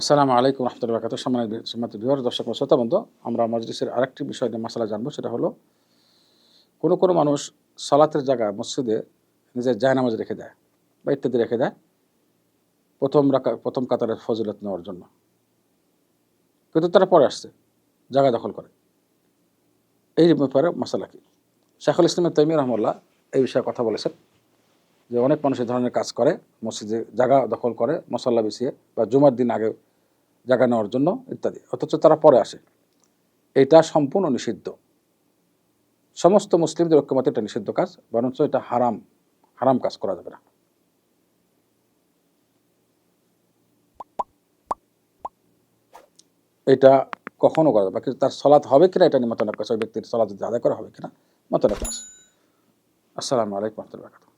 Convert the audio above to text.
আসসালামু আলাইকুম রহমতুল্লাহ বাকাত সম্মানিত সম্মানিত বিহার দর্শক শ্রোতা, বন্ধু, আমরা মজলিসের আরেকটি বিষয় নিয়ে মশলা জানব। সেটা হলো, কোনো কোনো মানুষ সালাতের জায়গা মসজিদে নিজের জায়নামাজ রেখে দেয় বা ইত্যাদি রেখে দেয়, প্রথম রাকা প্রথম কাতারের ফজিলত নেওয়ার জন্য। কিন্তু তারা পরে আসছে, জায়গা দখল করে। এই ব্যাপারে মশলা কি? শেখুল ইসলামের তৈমি রহমল্লাহ এই বিষয়ে কথা বলেছেন যে অনেক মানুষ এই ধরনের কাজ করে, মসজিদে জায়গা দখল করে, মশলা বিছিয়ে বা জুমার দিন আগে জায়গা নেওয়ার জন্য ইত্যাদি। অথচ তারা পরে আসে। এটা সম্পূর্ণ নিষিদ্ধ। সমস্ত মুসলিমদের ঐক্যমতে এটা নিষিদ্ধ কাজ, বরঞ্চ এটা হারাম হারাম কাজ করা যাবে না। এটা কখনো করা যাবে। কিন্তু তার সলাৎ হবে কিনা এটা নিয়ে মতনক ওই ব্যক্তির সলাৎ যদি আদায় করা হবে কিনা মতনক আসসালামু আলাইকুম রহমতুল্লাহ।